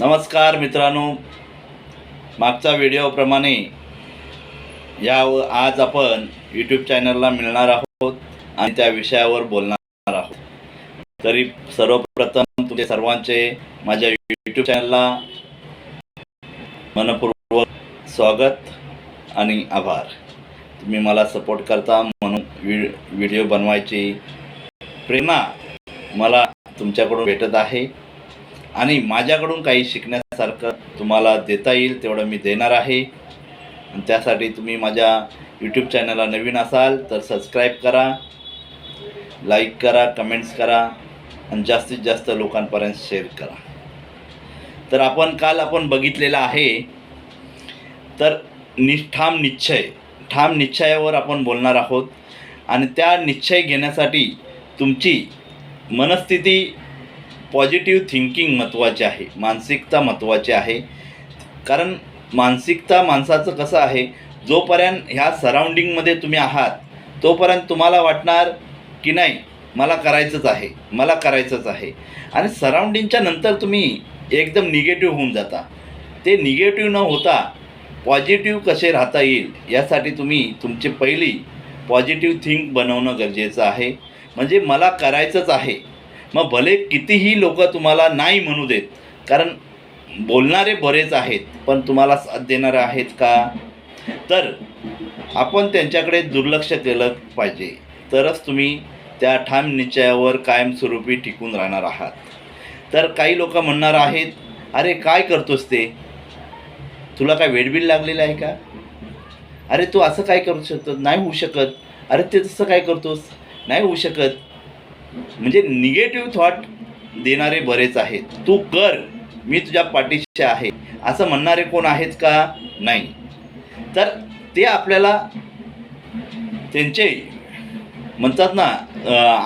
नमस्कार मित्रांनो. मागचा व्हिडिओप्रमाणे या आज आपण यूट्यूब चॅनलला मिळणार आहोत आणि त्या विषयावर बोलणार आहोत. तरी सर्वप्रथम तुमचे सर्वांचे माझ्या यूट्यूब चॅनलला मनपूर्वक स्वागत आणि आभार. तुम्ही मला सपोर्ट करता म्हणून व्हि व्हिडिओ बनवायची प्रेरणा मला तुमच्याकडून भेटत आहे. आणि माझ्याकडून काही शिकण्यासारखं तुम्हाला देता येईल तेवढं मी देणार आहे. आणि त्यासाठी तुम्ही माझ्या यूट्यूब चॅनलला नवीन असाल तर सबस्क्राईब करा लाईक करा कमेंट्स करा आणि जास्तीत जास्त लोकांपर्यंत शेअर करा. तर आपण काल आपण बघितलेलं आहे तर निष्ठाम निश्चय ठाम निश्चयावर आपण बोलणार आहोत. आणि त्या निश्चय घेण्यासाठी तुमची मनस्थिती पॉझिटिव्ह थिंकिंग महत्त्वाचे आहे मानसिकता महत्त्वाची आहे. कारण मानसिकता माणसाचं कसं आहे जोपर्यंत ह्या सराउंडिंगमध्ये तुम्ही आहात तोपर्यंत तुम्हाला वाटणार की नाही मला करायचंच आहे मला करायचंच आहे. आणि सराउंडिंगच्या नंतर तुम्ही एकदम निगेटिव्ह होऊन जाता. ते निगेटिव्ह न होता पॉझिटिव्ह कसे राहता येईल यासाठी तुम्ही तुमची पहिली पॉझिटिव्ह थिंक बनवणं गरजेचं आहे. म्हणजे मला करायचंच आहे मग भले कितीही लोक तुम्हाला नाही म्हणू देत कारण बोलणारे बरेच आहेत पण तुम्हाला साथ देणारे आहेत का? तर आपण त्यांच्याकडे दुर्लक्ष केलं पाहिजे. तरच तुम्ही त्या ठाम निश्चयावर कायमस्वरूपी टिकून राहणार आहात. तर काही लोक म्हणणार आहेत अरे काय करतोस ते? तुला काय वेडबिल लागलेलं आहे का? अरे तू असं काय करू शकत? नाही होऊ शकत. अरे ते तसं काय करतोस? नाही होऊ शकत. म्हणजे निगेटिव्ह थॉट देणारे बरेच आहेत. तू कर मी तुझ्या पाठीशी आहे. असं म्हणणारे कोण आहेत का? नाही. तर ते आपल्याला त्यांचे म्हणतात ना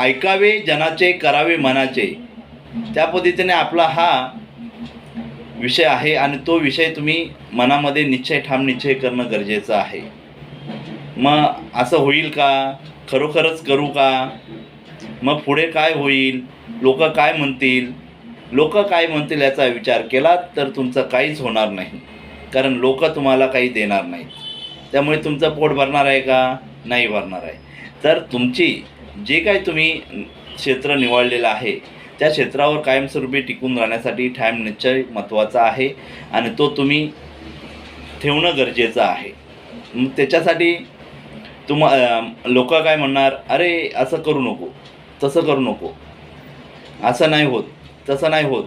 ऐकावे जनाचे करावे मनाचे. त्या पद्धतीने आपला हा विषय आहे आणि तो विषय तुम्ही मनामध्ये निश्चय ठाम निश्चय करणं गरजेचं आहे. मग असं होईल का? खरोखरच करू का? मग पुढे काय होईल? लोक काय म्हणतील? लोक काय म्हणतील याचा विचार केला तर तुमचं काहीच होणार नाही. कारण लोक तुम्हाला काही देणार नाहीत. त्यामुळे तुमचं पोट भरणार आहे का? नाही भरणार आहे. तर तुमची जे काही तुम्ही क्षेत्र निवडलेलं आहे त्या क्षेत्रावर कायमस्वरूपी टिकून राहण्यासाठी ठाम निश्चय महत्त्वाचा आहे आणि तो तुम्ही ठेवणं गरजेचं आहे. मग त्याच्यासाठी तुम लोक काय म्हणणार? अरे असं करू नको. तसं करू नको. असं नाही होत तसं नाही होत.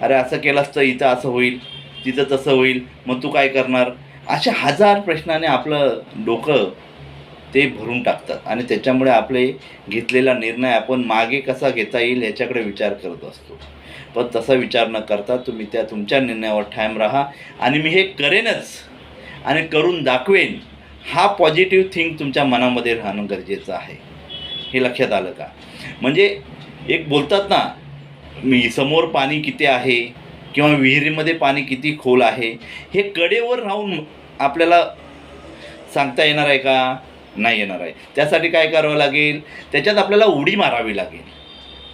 अरे असं केलंस तर इथं असं होईल तिथं तसं होईल मग तू काय करणार? अशा हजार प्रश्नाने आपलं डोकं ते भरून टाकतात आणि त्याच्यामुळे आपले घेतलेला निर्णय आपण मागे कसा घेता येईल याच्याकडे विचार करत असतो. पण तसा विचार न करता तुम्ही त्या तुमच्या निर्णयावर ठाम राहा आणि मी हे करेनच आणि करून दाखवेन. हा पॉझिटिव्ह थिंक तुमच्या मनामध्ये राहणं गरजेचं आहे. हे लक्षात आलं का? म्हणजे एक बोलतात ना मी समोर पाणी किती आहे किंवा विहिरीमध्ये पाणी किती खोल आहे? हे कडेवर राहून आपल्याला सांगता येणार आहे का? नाही येणार आहे. त्यासाठी काय करावं लागेल? त्याच्यात आपल्याला उडी मारावी लागेल.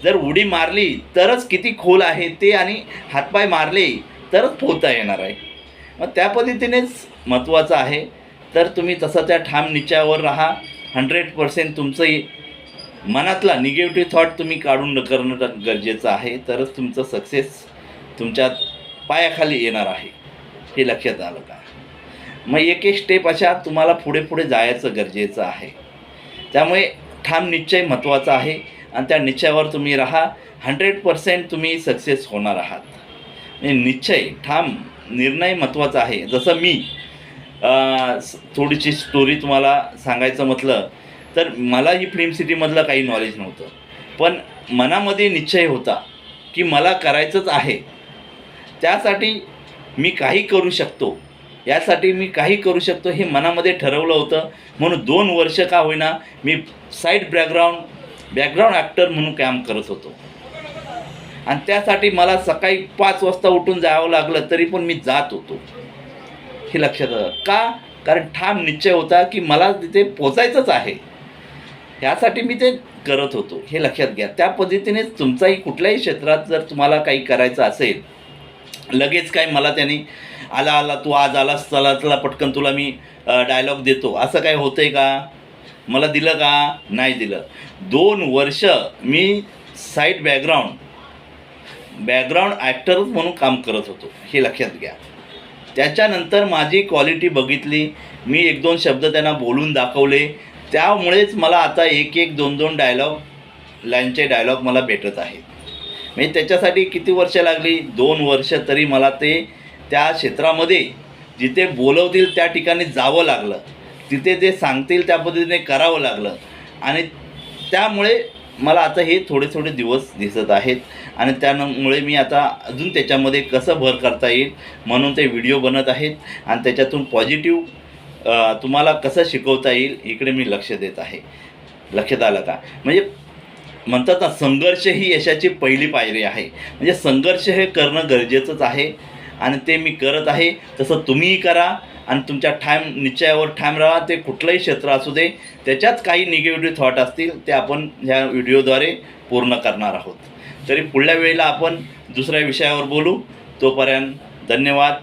जर उडी मारली तरच किती खोल आहे ते आणि हातपाय मारले तरच पोहता येणार आहे. मग त्या पद्धतीनेच महत्त्वाचं आहे. तर तुम्ही तसं त्या ठाम निश्चयावर राहा. हंड्रेड पर्सेंट तुमचं मनातला निगेटिव्ह थॉट तुम्ही काढून करणं गरजेचं आहे. तरच तुमचं सक्सेस तुमच्या पायाखाली येणार आहे. हे लक्षात आलं का? मग एक एक स्टेप अशा तुम्हाला पुढे पुढे जायचं गरजेचं आहे. त्यामुळे ठाम निश्चय महत्त्वाचा आहे. आणि त्या निश्चयावर तुम्ही राहा. हंड्रेड पर्सेंट तुम्ही सक्सेस होणार आहात. म्हणजे निश्चय ठाम निर्णय महत्त्वाचा आहे. जसं मी थोडीशी स्टोरी तुम्हाला सांगायचं म्हटलं तर मला ही फिल्म सिटीमधलं काही नॉलेज नव्हतं. पण मनामध्ये निश्चय होता की मला करायचंच आहे. त्यासाठी मी काही करू शकतो. यासाठी मी काही करू शकतो हे मनामध्ये ठरवलं होतं. म्हणून दोन वर्ष का होईना मी साईड बॅकग्राऊंड बॅकग्राऊंड ॲक्टर म्हणून काम करत होतो. आणि त्यासाठी मला सकाळी पाच वाजता उठून जावं लागलं तरी पण मी जात होतो. हे लक्षात आलं का? कारण ठाम निश्चय होता की मला तिथे पोचायचंच आहे. ह्यासाठी मी ते करत होतो हे लक्षात घ्या. त्या पद्धतीने तुमचाही कुठल्याही क्षेत्रात जर तुम्हाला काही करायचं असेल लगेच काय मला त्याने आला आला तू आज आलास चला चला पटकन तुला मी डायलॉग देतो. असं काय होतं आहे का? मला दिलं का? नाही दिलं. दोन वर्ष मी साईड बॅकग्राऊंड बॅकग्राऊंड ॲक्टर म्हणून काम करत होतो हे लक्षात घ्या. त्याच्यानंतर माझी क्वालिटी बघितली. मी एक दोन शब्द त्यांना बोलून दाखवले. त्यामुळेच मला आता एक एक दोन दोन डायलॉग लाईनचे डायलॉग मला भेटत आहेत. म्हणजे त्याच्यासाठी किती वर्ष लागली? दोन वर्ष तरी मला ते त्या क्षेत्रामध्ये जिथे बोलवतील त्या ठिकाणी जावं लागलं. तिथे जे सांगतील त्या पद्धतीने करावं लागलं. आणि त्यामुळे मला आता हे थोडे थोडे दिवस दिसत आहेत. आणि त्यामुळे मी आता अजून त्याच्यामध्ये कसं भर करता येईल म्हणून ते व्हिडिओ बनत आहेत. आणि त्याच्यातून पॉझिटिव्ह तुम्हाला कसं शिकवता येईल इकडे मी लक्ष देत आहे. लक्षात आलं का? म्हणजे म्हणतात ना संघर्ष ही यशाची पहिली पायरी आहे. म्हणजे संघर्ष हे करणं गरजेचंच आहे आणि ते मी करत आहे. तसं तुम्हीही करा आणि तुमच्या ठाम निश्चयावर ठाम राहा. ते कुठलंही क्षेत्र असू दे त्याच्यात काही निगेटिव्ह थॉट असतील ते आपण ह्या व्हिडिओद्वारे पूर्ण करणार आहोत. तरी पुढल्या वेळेला आपण दुसऱ्या विषयावर बोलू. तोपर्यंत धन्यवाद.